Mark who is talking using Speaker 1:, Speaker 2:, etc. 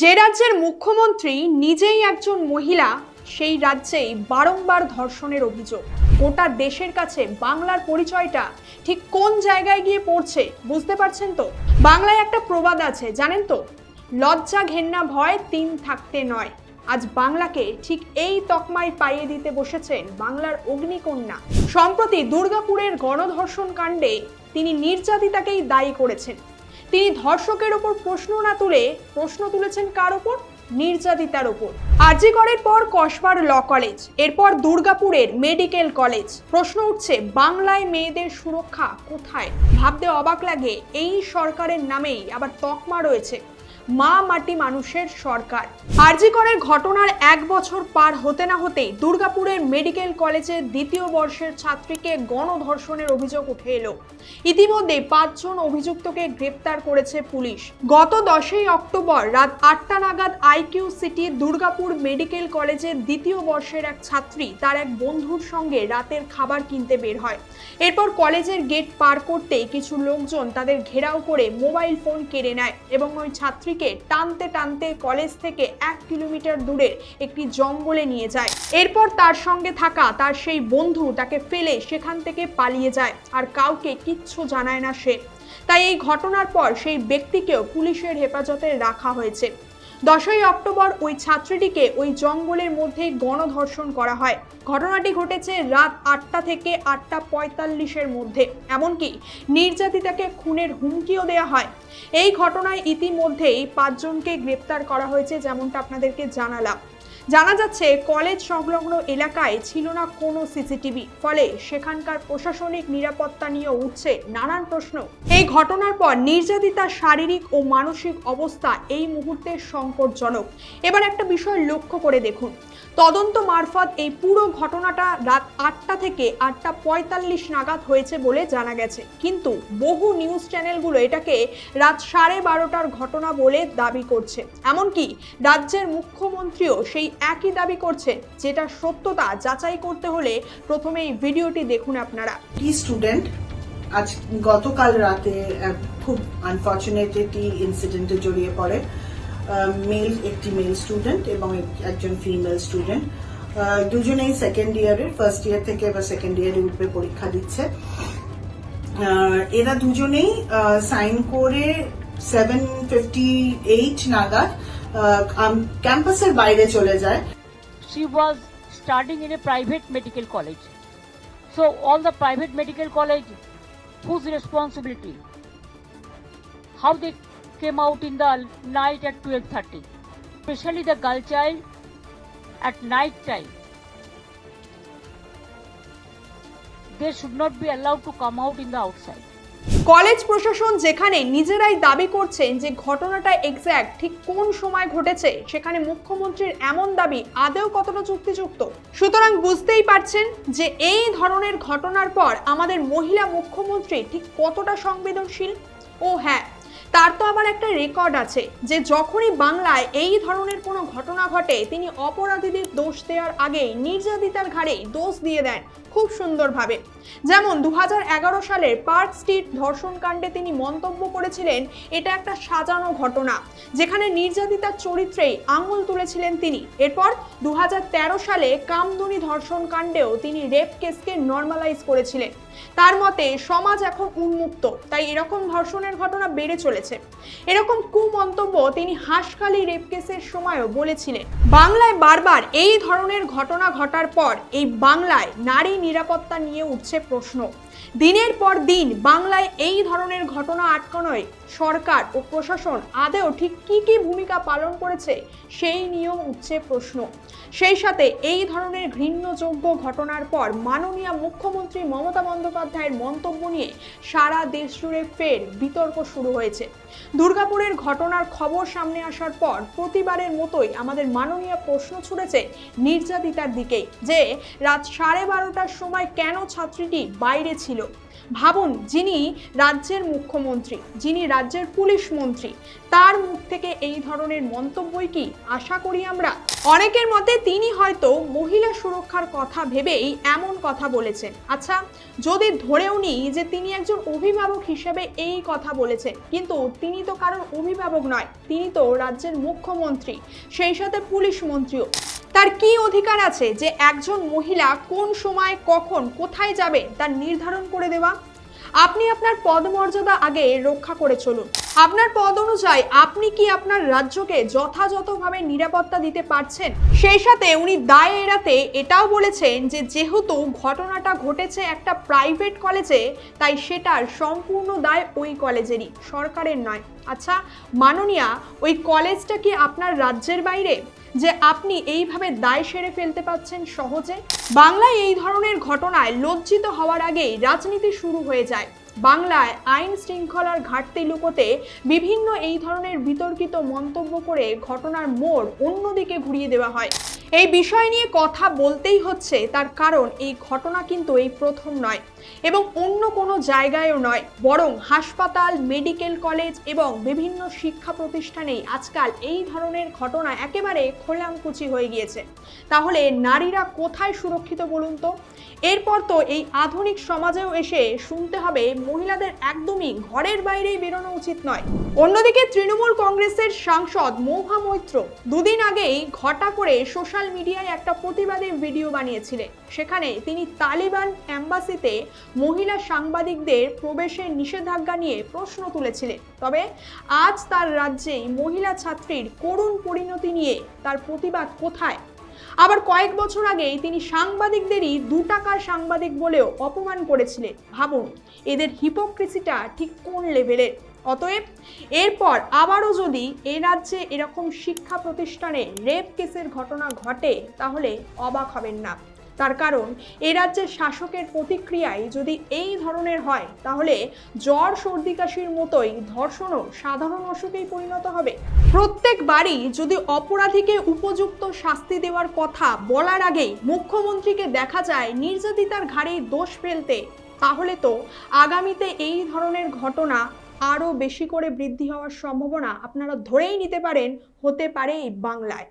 Speaker 1: যে রাজ্যের মুখ্যমন্ত্রী নিজেই একজন মহিলা, সেই রাজ্যেই বারংবার ধর্ষণের অভিযোগ। গোটা দেশের কাছে বাংলার পরিচয়টা ঠিক কোন জায়গায় গিয়ে পড়ছে, বুঝতে পারছেন তো? বাংলায় একটা প্রবাদ আছে, জানেন তো? লজ্জা, ঘেন্না, ভয় তিন থাকতে নয়। আজ বাংলাকে ঠিক এই তকমায় পাইয়ে দিতে বসেছেন বাংলার অগ্নিকন্যা। সম্প্রতি দুর্গাপুরের গণধর্ষণ কাণ্ডে তিনি নির্যাতিতাকেই দায়ী করেছেন। তিনি ধর্ষকের ওপর প্রশ্ন না তুলে প্রশ্ন তুলেছেন কার ওপর? নির্যাতিতার ওপর। আরজি করের পর কসবার ল কলেজ, এরপর দুর্গাপুরের মেডিকেল কলেজ। প্রশ্ন উঠছে, বাংলায় মেয়েদের সুরক্ষা কোথায়? ভাবতে অবাক লাগে, এই সরকারের নামেই আবার তকমা রয়েছে। মা মাটি মানুষের সরকার। আরজিকরের ঘটনার এক বছর পার হতে না হতেই দুর্গাপুরের মেডিকেল কলেজের দ্বিতীয় বর্ষের ছাত্রীকে গণধর্ষণের অভিযোগ উঠে এলো। ইতিমধ্যে পাঁচজন অভিযুক্তকে গ্রেপ্তার করেছে পুলিশ। গত দশই অক্টোবর রাত আটটা নাগাদ আইকিউ সিটি দুর্গাপুর মেডিকেল কলেজের দ্বিতীয় বর্ষের এক ছাত্রী তার এক বন্ধুর সঙ্গে রাতের খাবার কিনতে বের হয়। এরপর কলেজের গেট পার করতে কিছু লোকজন তাদের ঘেরাও করে মোবাইল ফোন কেড়ে নেয় এবং ওই ছাত্রীকে টানতে টানতে কলেজ থেকে এক কিলোমিটার দূরে একটি জঙ্গলে নিয়ে যায়। এরপর তার সঙ্গে থাকা তার সেই বন্ধু তাকে ফেলে সেখান থেকে পালিয়ে যায় আর কাউকে কিচ্ছু জানায় না সে। তাই এই ঘটনার পর সেই ব্যক্তিকেও পুলিশের হেফাজতে রাখা হয়েছে। দশই অক্টোবর ওই ছাত্রীটিকে ওই জঙ্গলের মধ্যে গণধর্ষণ করা হয়। ঘটনাটি ঘটেছে রাত আটটা থেকে আটটা পঁয়তাল্লিশের মধ্যে। এমনকি নির্যাতিতাকে খুনের হুমকিও দেওয়া হয়। এই ঘটনায় ইতিমধ্যেই পাঁচজনকে গ্রেপ্তার করা হয়েছে, যেমনটা আপনাদেরকে জানালাম। জানা যাচ্ছে, কলেজ সংলগ্ন এলাকায় ছিল না কোনো সিসিটিভি। ফলে সেখানকার প্রশাসনিক নিরাপত্তা নিয়ে উঠছে নানান প্রশ্ন। এই ঘটনার পর নির্যাতিতার শারীরিক ও মানসিক অবস্থা এই মুহূর্তে সংকটজনক। এবার একটা বিষয় লক্ষ্য করে দেখুন। তদন্ত মারফত এই পুরো ঘটনাটা রাত আটটা থেকে আটটা পঁয়তাল্লিশ নাগাদ হয়েছে বলে জানা গেছে। কিন্তু বহু নিউজ চ্যানেলগুলো এটাকে রাত সাড়ে বারোটার ঘটনা বলে দাবি করছে। এমনকি রাজ্যের মুখ্যমন্ত্রীও সেই একই দাবি করছে, যেটা সত্যতা যাচাই করতে হলে প্রথমে এই ভিডিওটি দেখুন আপনারা।
Speaker 2: কি স্টুডেন্ট? আজ গতকাল রাতে খুব আনফর্চুনেট একটি ইনসিডেন্টে জড়িয়ে পড়ে। মেল একটি মেল স্টুডেন্ট এবং একজন ফিমেল স্টুডেন্ট দুজনেই সেকেন্ড ইয়ারের ফার্স্ট ইয়ার থেকে এবার সেকেন্ড ইয়ারে উঠবে পরীক্ষা দিচ্ছে এরা দুজনেই সাইন করে সেভেন ফিফটি এইট নাগাদ ক্যাম্পাসের বাইরে চলে যায়
Speaker 3: she was studying in a private medical college. So all the private medical college, whose responsibility? How they came out in the night at 12:30, especially the girl child at night time. They should not be allowed to come out in the outside.
Speaker 1: College প্রশাসন যেখানে নিজেরাই দাবি করছেন যে ঘটনাটা exact ঠিক কোন সময় ঘটেছে সেখানে মুখ্যমন্ত্রীর এমন দাবি আদেও কতটা চুক্তিযুক্ত সুতরাং বুঝতেই পারছেন যে এই ধরনের ঘটনার পর আমাদের মহিলা মুখ্যমন্ত্রী ঠিক কতটা সংবেদনশীল ও হ্যাঁ তার তো আবার একটা রেকর্ড আছে, যে যখনই বাংলায় এই ধরনের কোনো ঘটনা ঘটে, তিনি অপরাধীদের দোষ দেওয়ার আগেই নির্যাতিতার ঘাড়েই দোষ দিয়ে দেন খুব সুন্দরভাবে। যেমন দু সালের পার্ক স্ট্রিট ধর্ষণ কাণ্ডে তিনি মন্তব্য করেছিলেন, এটা একটা সাজানো ঘটনা, যেখানে নির্যাতিতার চরিত্রেই আঙুল তুলেছিলেন তিনি। এরপর দু সালে কামদুনি ধর্ষণ কাণ্ডেও তিনি রেপ কেসকে নর্মালাইজ করেছিলেন। তার মতে, সমাজ এখন উন্মুক্ত, তাই এরকম ধর্ষণের ঘটনা বেড়ে চলেছে। এরকম কুমন্তব্য তিনি হাঁসখালি রেপ কেসের সময়ও বলেছিলেন। বাংলায় বারবার এই ধরনের ঘটনা ঘটার পর এই বাংলায় নারী নিরাপত্তা নিয়ে উঠছে। প্রশ্ন। দিনের পর দিন বাংলায় এই ধরনের ঘটনা আটকানোয় সরকার ও প্রশাসন আদেও ঠিক কি কি ভূমিকা পালন করেছে সেই নিয়েও উঠছে প্রশ্ন। সেই সাথে এই ধরনের ঘৃণ্যযোগ্য ঘটনার পর মাননীয় মুখ্যমন্ত্রী মমতা বন্দ্যোপাধ্যায়ের মন্তব্য নিয়ে সারা দেশ জুড়ে ফের বিতর্ক শুরু হয়েছে। দুর্গাপুরের ঘটনার খবর সামনে আসার পর প্রতিবারের মতোই আমাদের মাননীয় প্রশ্ন ছুড়েছে নির্যাতিতার দিকেই যে রাত সাড়ে বারোটার সময় কেন ছাত্রীটি বাইরে ছিল। ভাবুন, যিনি রাজ্যের মুখ্যমন্ত্রী, যিনি রাজ্যের পুলিশ মন্ত্রী, তার মুখ থেকে এই ধরনের মন্তব্যই কি? আশা করি আমরা অনেকের মতে তিনি হয়তো মহিলা সুরক্ষার কথা ভেবেই এমন কথা বলেছেন। আচ্ছা যদি ধরেও নিই যে তিনি একজন অভিভাবক হিসেবে এই কথা বলেছেন, কিন্তু তিনি তো কারোর অভিভাবক নয়, তিনি তো রাজ্যের মুখ্যমন্ত্রী, সেই সাথে পুলিশ মন্ত্রীও। তার কি অধিকার আছে যে একজন মহিলা কোন সময় কখন কোথায় যাবে তার নির্ধারণ করে দেওয়া? আপনি আপনার পদমর্যাদা আগে রক্ষা করে চলুন। আপনার পদ অনুযায়ী আপনি কি আপনার রাজ্যকে যথাযথভাবে নিরাপত্তা দিতে পারছেন? সেই সাথে উনি দায় এড়াতে এটাও বলেছেন যে, যেহেতু ঘটনাটা ঘটেছে একটা প্রাইভেট কলেজে, তাই সেটার সম্পূর্ণ দায় ওই কলেজেরই, সরকারের নয়। আচ্ছা মাননীয়া, ওই কলেজটা কি আপনার রাজ্যের বাইরে? যে আপনি এইভাবে দায় সেরে ফেলতে পাচ্ছেন সহজে। বাংলায় এই ধরনের ঘটনায় লজ্জিত হওয়ার আগেই রাজনীতি শুরু হয়ে যায়। বাংলায় আইন শৃঙ্খলার ঘাটতি লুকোতে বিভিন্ন এই ধরনের বিতর্কিত মন্তব্য করে ঘটনার মোড় অন্যদিকে ঘুরিয়ে দেওয়া হয়। এই বিষয় নিয়ে কথা বলতেই হচ্ছে, তার কারণ এই ঘটনা কিন্তু এই প্রথম নয়। এবং অন্য কোনো জায়গায়ও নয়, বরং হাসপাতাল, মেডিকেল কলেজ এবং বিভিন্ন শিক্ষা প্রতিষ্ঠানেই আজকাল এই ধরনের ঘটনা একেবারে খোলামকুচি হয়ে গিয়েছে। তাহলে নারীরা কোথায় সুরক্ষিত বলুন তো? এরপর তো এই আধুনিক সমাজেও এসে শুনতে হবে, মহিলাদের একদমই ঘরের বাইরেই বেরোনো উচিত নয়। অন্যদিকে তৃণমূল কংগ্রেসের সাংসদ মৌহা মৈত্র দুদিন আগেই ঘটা করে সোশ্যাল মিডিয়ায় একটা প্রতিবাদী ভিডিও বানিয়েছিলেন। সেখানে তিনি তালিবান অ্যাম্বাসিতে মহিলা সাংবাদিকদের প্রবেশের নিষেধাজ্ঞা নিয়ে প্রশ্ন তুলেছিলেন। তবে আজ তার রাজ্যেই মহিলা ছাত্রীর করুণ পরিণতি নিয়ে তার প্রতিবাদ কোথায়? আবার কয়েক বছর আগেই তিনি সাংবাদিকদেরই দু টাকার সাংবাদিক বলেও অপমান করেছিলেন। ভাবুন, এদের হিপোক্রেসিটা ঠিক কোন লেভেলের অতএব এরপর আবারও যদি এ রাজ্যে এরকম শিক্ষা প্রতিষ্ঠানে রেপ কেসের ঘটনা ঘটে, তাহলে অবাক হবেন না। তার কারণ, এ রাজ্যের শাসকের প্রতিক্রিয়ায় যদি এই ধরনের হয়, তাহলে জ্বর, সর্দি, কাশির মতোই ধর্ষণও সাধারণ অসুখেই পরিণত হবে। প্রত্যেকবারই যদি অপরাধীকে উপযুক্ত শাস্তি দেওয়ার কথা বলার আগেই মুখ্যমন্ত্রীকে দেখা যায় নির্যাতিতার ঘাড়ে দোষ ফেলতে, তাহলে তো আগামীতে এই ধরনের ঘটনা আরও বেশি করে বৃদ্ধি হওয়ার সম্ভাবনা আপনারা ধরেই নিতে পারেন, হতে পারে এই বাংলায়।